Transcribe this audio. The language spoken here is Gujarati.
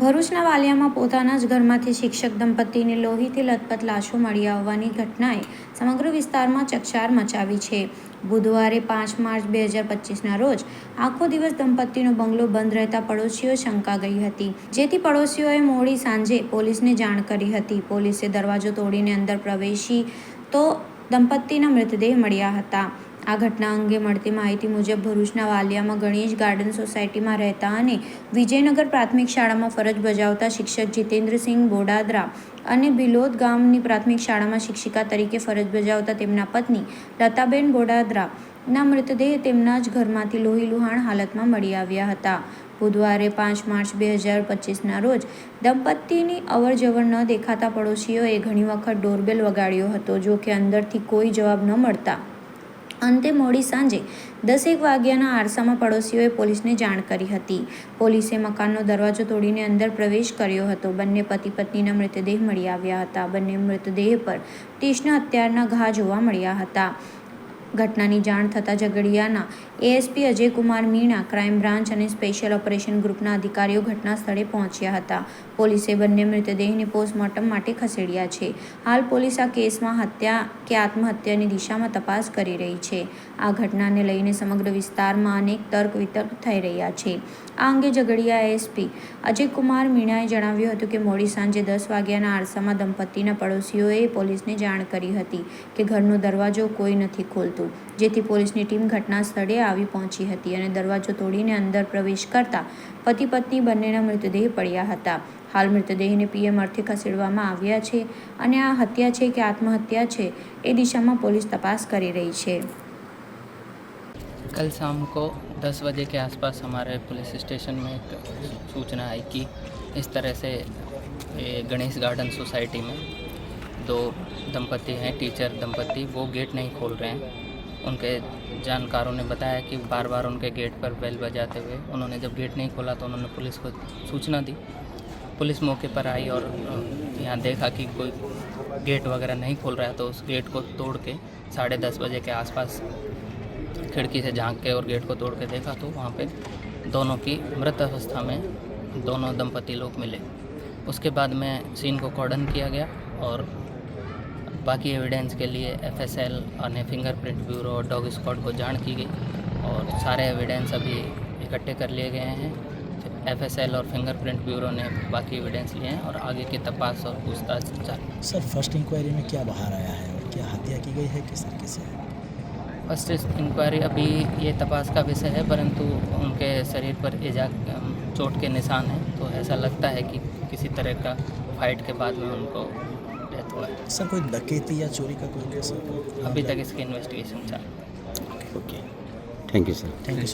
ભરૂચના વાલિયામાં પોતાના જ ઘરમાંથી શિક્ષક દંપતીને લોહીથી લથપથ લાશો મળી આવવાની ઘટનાએ સમગ્ર વિસ્તારમાં ચકચાર મચાવી છે. બુધવારે પાંચ માર્ચ બે હજાર પચીસના રોજ આખો દિવસ દંપતીનો બંગલો બંધ રહેતા પડોશીઓ શંકા ગઈ હતી. જેથી પડોશીઓએ મોડી સાંજે પોલીસને જાણ કરી હતી. પોલીસે દરવાજો તોડીને અંદર પ્રવેશી તો દંપતીના મૃતદેહ મળ્યા હતા. આ ઘટના અંગે મળતી માહિતી મુજબ ભરૂચના વાલિયામાં ગણેશ ગાર્ડન સોસાયટીમાં રહેતા અને વિજયનગર પ્રાથમિક શાળામાં ફરજ બજાવતા શિક્ષક જીતેન્દ્રસિંહ બોડાદરા અને ભિલોદ ગામની પ્રાથમિક શાળામાં શિક્ષિકા તરીકે ફરજ બજાવતા તેમના પત્ની લતાબેન બોડાદરાના મૃતદેહ તેમના જ ઘરમાંથી લોહી લુહાણ હાલતમાં મળી આવ્યા હતા. બુધવારે પાંચ માર્ચ બે હજાર પચીસના રોજ દંપતીની અવરજવર ન દેખાતા પડોશીઓએ ઘણી વખત ડોરબેલ વગાડ્યો હતો જો કે અંદરથી કોઈ જવાબ ન મળતા અંતે મોડી સાંજે દસેક વાગ્યાના આરસામાં પડોશીઓએ પોલીસને જાણ કરી હતી. પોલીસે મકાનનો દરવાજો તોડીને અંદર પ્રવેશ કર્યો હતો. બંને પતિ પત્નીના મૃતદેહ મળી આવ્યા હતા. બંને મૃતદેહ પર તીક્ષ્ણ હત્યારના ઘા જોવા મળ્યા હતા. ઘટનાની જાણ થતાં ઝઘડિયાના ASP Ajaykumar Meena crime branch અને સ્પેશિયલ ઓપરેશન ગ્રુપના અધિકારીઓ ઘટના સ્થળે પહોંચ્યા હતા. પોલીસે બંને મૃતદેહને પોસ્ટમોર્ટમ માટે ખસેડ્યા છે. હાલ પોલીસ આ કેસમાં હત્યા કે આત્મહત્યાની દિશામાં તપાસ કરી રહી છે. આ ઘટનાને લઈને સમગ્ર વિસ્તારમાં અનેક તર્ક વિતર્ક થઈ રહ્યા છે. આ અંગે ઝઘડિયા એસપી અજયકુમાર મીણાએ જણાવ્યું હતું કે મોડી સાંજે દસ વાગ્યાના આરસામાં દંપતીના પડોશીઓએ પોલીસને જાણ કરી હતી કે ઘરનો દરવાજો કોઈ નથી ખોલતું. જેથી પોલીસની ટીમ ઘટના સ્થળે આવી પહોંચી હતી અને દરવાજો તોડીને અંદર પ્રવેશ કરતા પતિ પત્ની બંનેના મૃતદેહ પડ્યા હતા હાલ મૃતદેહને પીએમ અર્થે ખસેડવામાં આવ્યા છે અને આ હત્યા છે કે આત્મહત્યા છે એ દિશામાં પોલીસ તપાસ કરી રહી છે कल शाम को 10 बजे के आसपास हमारे पुलिस स्टेशन में एक सूचना आई कि इस तरह से ये गणेश गार्डन सोसाइटी में दो दंपति हैं टीचर दंपति वो गेट नहीं खोल रहे हैं उनके जानकारों ने बताया कि बार बार उनके गेट पर बेल बजाते हुए उन्होंने जब गेट नहीं खोला तो उन्होंने पुलिस को सूचना दी। पुलिस मौके पर आई और यहाँ देखा कि कोई गेट वगैरह नहीं खोल रहा है तो उस गेट को तोड़ के साढ़े दस बजे के आसपास खिड़की से झाँक के और गेट को तोड़ के देखा तो वहाँ पे दोनों की मृत अवस्था में दोनों दंपति लोग मिले। उसके बाद में सीन को कॉर्डन किया गया और बाकी एविडेंस के लिए एफ़ एस एफएसएल અને फिंगरप्रिंट ब्यूरो और डॉग स्क्वाड को जान की गई और सारे एविडेंस अभी इकट्ठे कर लिए गए हैं। एफएसएल और फिंगरप्रिंट ब्यूरो ने बाकी एविडेंस लिए हैं और आगे की तपास और पूछताछ जारी। सर फ़र्स्ट इंक्वायरी में क्या बाहर आया है और क्या हत्या की गई है? किस तरीके से? फ़र्स्ट इंक्वायरी अभी ये तपास का विषय है परंतु उनके शरीर पर इजा चोट के निशान हैं तो ऐसा लगता है कि किसी तरह का फाइट के बाद में उनको डेथ हुआ है सर कोई डकैती या चोरी का कोई केस अभी तक इसकी इन्वेस्टिगेशन चालू है okay thank you sir thank you sir